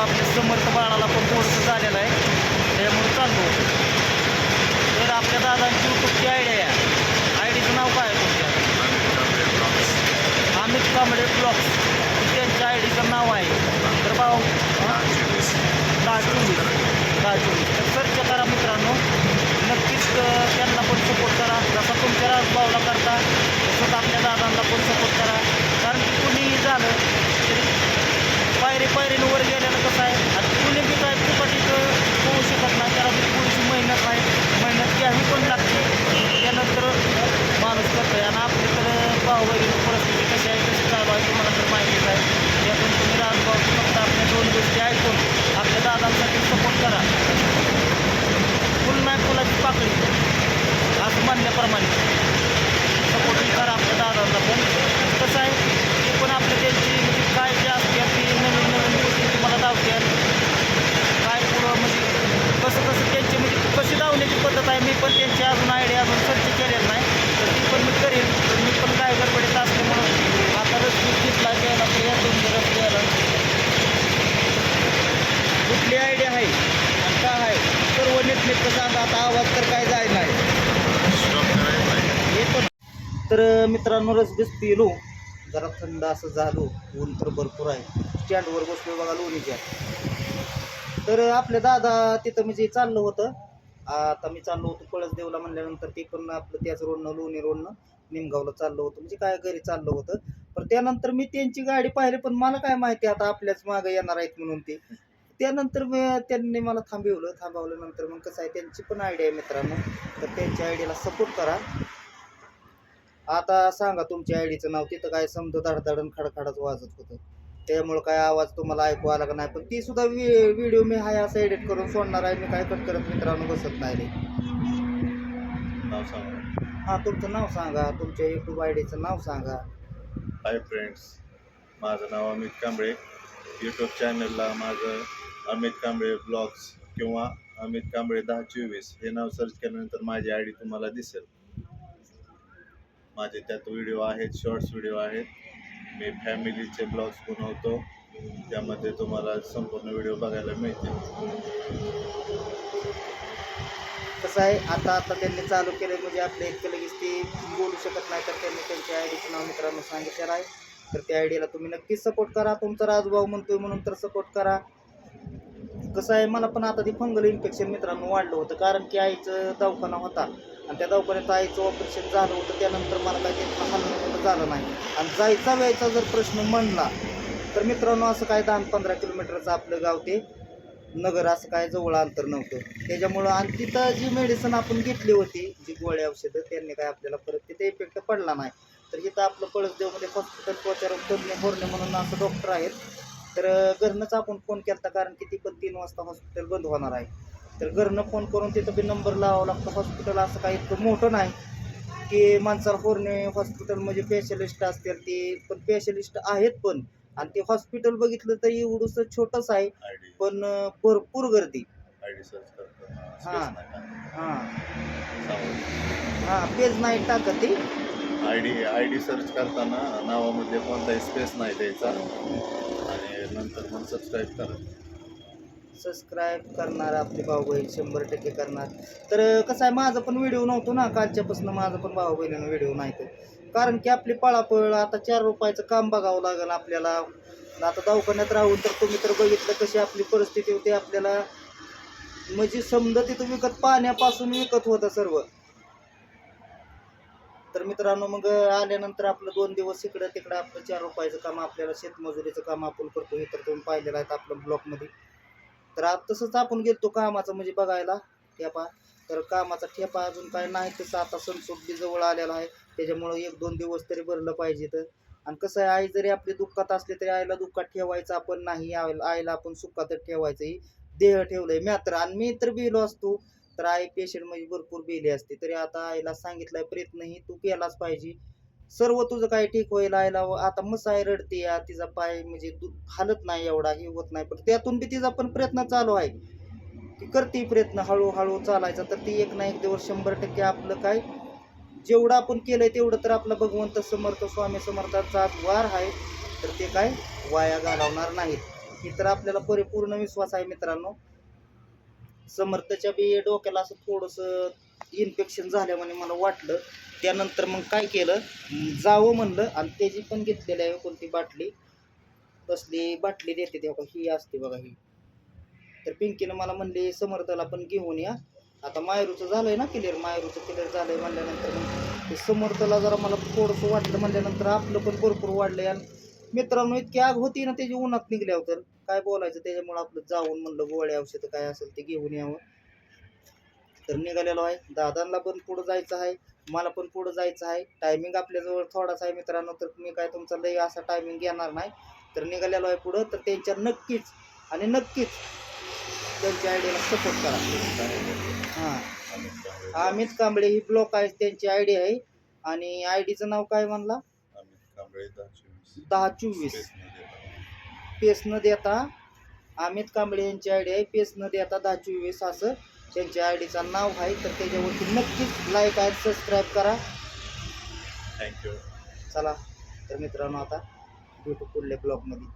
आपल्या समर्थ बाळाला पण थोडंसं झालेलं आहे. त्यामुळे चाललो. तर आपल्या दादांची कुठची आयडिया आहे. आय डीचं नाव काय आहे तुमच्या? अमित कांबळे ब्लॉग्स. त्यांच्या आय डीचं नाव आहे. तर भाऊ दहा चोवीस दहा चोवीस तर सर्च करा मित्रांनो. नक्कीच त्यांना पण सपोर्ट करा. जसा तुमच्या राजभावला करता तसंच आपल्या दादांना पण सपोर्ट करा कारण की कुणीही झालं तरी पायरी पायरीनं वर गेल्यानं कसं आहे आणि कुणी बी काय फुकटीचं होऊ शकत नाही त्याला बी थोडीशी मेहनत आहे मेहनत घ्यावी पण लागते त्यानंतर माणूस करतो आहे आणि आपल्याकडं भाऊ परिस्थिती कशी आहे कशी चालू आहे तुम्हाला तर माहितीच आहे त्यातून तुम्ही राजभाऊ फक्त आपल्या दोन गोष्टी ऐकून आपल्या दादांसाठी सपोर्ट करा फुल नाही फुलाची पाकळी असं सपोर्टिंग करा आपल्या दादांना पण. कसं आहे ते पण आपलं त्यांची म्हणजे काय जे असते ती नवीन नवीन गोष्टी तुम्हाला धावत्याल काय पुढं म्हणजे कसं कसं त्यांची म्हणजे कशी धावण्याची पद्धत आहे मी पण त्यांची अजून आयडिया अजून सर्च केलेलं नाही. तर ती पण मी करेन. तर मी पण काय गडबडीत असल्यामुळं आता रस्ते घेतला घ्यायला तर या दोन रस्ते घ्यायला कुठली आयडिया आहे? का आहे? सर्व नीटनेटकं सांगा. आता आवाज तर काय जायला आहे हे पण तर मित्रांनो रसबीस पिलो. जरा थंड असं झालो ऊन तर भरपूर आहे. स्टँडवर बसलो बघा लोणीच्या. तर आपल्या दादा तिथं म्हणजे चाललं होतं. आता मी चाललो होतो पळस देवला म्हणल्यानंतर ते पण आपलं त्याच रोडनं लोणी रोडनं निमगावला चाललं होतं. म्हणजे काय घरी चाललं होतं. पण त्यानंतर मी त्यांची गाडी पाहिली पण मला काय माहिती आता आपल्याच मागं येणार आहेत म्हणून ते. त्यानंतर मी त्यांनी मला थांबवलं. थांबवल्यानंतर मग कसं आहे त्यांची पण आयडिया आहे मित्रांनो. तर त्यांच्या आयडियाला सपोर्ट करा. आता सांगा तुमच्या आयडीचं नाव तिथं काय समजा धडधडण खडखडच वाजत होतं. त्यामुळं काय आवाज तुम्हाला ऐकू आला का नाही? पण ती सुद्धा व्हिडिओ मी हाय असं एडिट करून सोडणार आहे मी काय कट करत मित्रांनो बसत नाही रे. नाव सांगा. हां तुमचं नाव सांगा तुमच्या यूट्यूब आय डीचं नाव सांगा. हाय फ्रेंड्स माझं नाव अमित कांबळे. यूट्यूब चॅनलला माझं अमित कांबळे ब्लॉग्स किंवा अमित कांबळे दहा चोवीस हे नाव सर्च केल्यानंतर माझी आय डी तुम्हाला दिसेल. माझे त्यात व्हिडिओ आहेत शॉर्ट्स व्हिडिओ आहेत. मी फॅमिलीचे ब्लॉग्स बनवतो. त्यामध्ये तुम्हाला संपूर्ण व्हिडिओ बघायला मिळतील. कसं आहे आता आता त्यांनी चालू केले म्हणजे आपल्या इतके लगेच ती बोलू शकत नाही तर त्यांनी त्यांच्या आय डीचं नाव मित्रांनो सांगितलेलं आहे. तर त्या आयडियाला तुम्ही नक्कीच सपोर्ट करा. तुमचा राजभाऊ म्हणतोय म्हणून तर सपोर्ट करा. कसं आहे मला पण आता ते फंगल इन्फेक्शन मित्रांनो वाढलं होतं कारण की आईचं दवाखाना होता. आणि त्या दवाखान्यात आईचं ऑपरेशन झालं होतं त्यानंतर मला काही त्यातलं झालं नाही. आणि जायचा वेळचा जर प्रश्न म्हणला तर मित्रांनो असं काय दहा पंधरा किलोमीटरचं आपलं गाव ते नगर असं काय जवळ अंतर नव्हतं. त्याच्यामुळं आणि तिथं जी मेडिसिन आपण घेतली होती जी गोळ्या औषधं त्यांनी काय आपल्याला परत तिथे इफेक्ट पडला नाही. तर इथं आपलं पळसदेवमध्ये हॉस्पिटल पोचार तज्ञ होरणे म्हणून असं डॉक्टर आहेत. तर घरनंच आपण फोन केला कारण की ती पण तीन वाजता हॉस्पिटल बंद होणार आहे. तर घरनं फोन करून तिथं बी नंबर लावावा लागतो. हॉस्पिटल असं काही इतकं मोठं नाही की माणसाला होरणे हॉस्पिटल म्हणजे स्पेशलिस्ट असतील ते पण स्पेशलिस्ट आहेत पण. आणि ते हॉस्पिटल बघितलं तर एवढंसं छोटंच आहे पण भरपूर गर्दी. हां. हां. हां पेज नाही टाकत ती. I D I D search करताना नावामध्ये कोणताही स्पेस नाही द्यायचा. आणि नंतर मग सबस्क्राईब करा. सबस्क्राईब करणार आपले भाऊ बहीण शंभर टक्के करणार. तर कसं आहे माझं पण व्हिडिओ नव्हतो ना कालच्यापासून माझं पण भाऊ बहिणीनं व्हिडिओ नाही तर कारण की आपली पळापळ आता चार रुपयाचं काम बघावं लागेल आपल्याला. आता दवाखान्यात राहून तर तुम्ही तर बघितलं कशी आपली परिस्थिती होती आपल्याला म्हणजे समजा तिथं विकत पाण्यापासून विकत होतं सर्व. तर मित्रांनो मग आल्यानंतर आपलं दोन दिवस इकडं तिकडं आपलं चार रुपयाचं काम आपल्याला शेतमजुरीचं काम आपण करतो. हे तर तुम्ही पाहिलेलं आहे आपलं ब्लॉकमध्ये तर आता तसंच आपण गेलतो कामाचं म्हणजे बघायला ठेपा. तर कामाचा ठेपा अजून काय नाही तसं आता सणसूट बी जवळ आलेला आहे. त्याच्यामुळं एक दोन दिवस तरी भरलं पाहिजे तर आणि कसं आहे आई जरी आपली दुःखात असली तरी आईला दुःखात ठेवायचं आपण नाही आईला आपण सुखातच ठेवायचंही देह ठेवलंय मी तर आणि मी तर बिलो असतो. तर आई पेशंट म्हणजे भरपूर बिली असते. तरी आता आईला सांगितलाय प्रयत्नही तू केलाच पाहिजे. सर्व तुझं काय ठीक होईल आईला व आता मसाय रडते या तिचा पाय म्हणजे दु- हालत नाही एवढा हे होत नाही. पण त्यातून बी तिचा पण प्रयत्न चालू आहे. ती करते प्रयत्न हळूहळू चालायचा तर ती एक ना एक दिवस शंभर टक्के आपलं काय जेवढं आपण केलंय तेवढं तर आपला भगवंत समर्थ स्वामी समर्थांचा आज वार आहे. तर ते काय वाया घालवणार नाहीत. ही तर आपल्याला परिपूर्ण विश्वास आहे मित्रांनो. समर्थच्या बी डोक्याला असं थोडंसं इन्फेक्शन झाल्यामुळे मला वाटलं त्यानंतर मग काय केलं? जावं म्हणलं आणि त्याची पण घेतलेली आहे कोणती बाटली? कसली बाटली देते तेव्हा ही असते बघा ही. तर पिंकीनं मला म्हणली समर्थला पण घेऊन या. आता मायरूचं झालंय ना क्लिअर मायरूचं क्लिअर झालंय म्हणल्यानंतर मग समर्थला जरा मला थोडंसं वाटलं म्हणल्यानंतर आपलं पण भरपूर वाढलंय आणि मित्रांनो इतकी आग होती ना त्याची उन्हात निघल्यावर. तर काय बोलायचं त्याच्यामुळं आपलं जाऊन म्हणलं गोळ्या औषधं काय असेल ते घेऊन यावं. तर निघालेलो आहे. दादांना पण पुढं जायचं आहे. मला पण पुढं जायचं आहे. टायमिंग आपल्याजवळ थोडासा आहे मित्रांनो तर मी काय तुमचा लय असा टायमिंग घेणार नाही. तर निघालेलो आहे पुढं तर त्यांच्या नक्कीच आणि नक्कीच त्यांच्या आयडियाला सपोर्ट करा. हां. अमित कांबळे ही ब्लॉक आहे त्यांची आयडी आहे. आणि आय डीचं नाव काय म्हणला? दहा चोवीस. पेस न देता. अमित कांबळे यांची आयडी आहे. पेस न देता दहा चोवीस असं. त्यांच्या आयडीचं नाव आहे तर त्याच्यावरती नक्कीच लाईक आणि सबस्क्राईब करा. थँक्यू चला तर मित्रांनो आता भेटू पुढल्या ब्लॉगमध्ये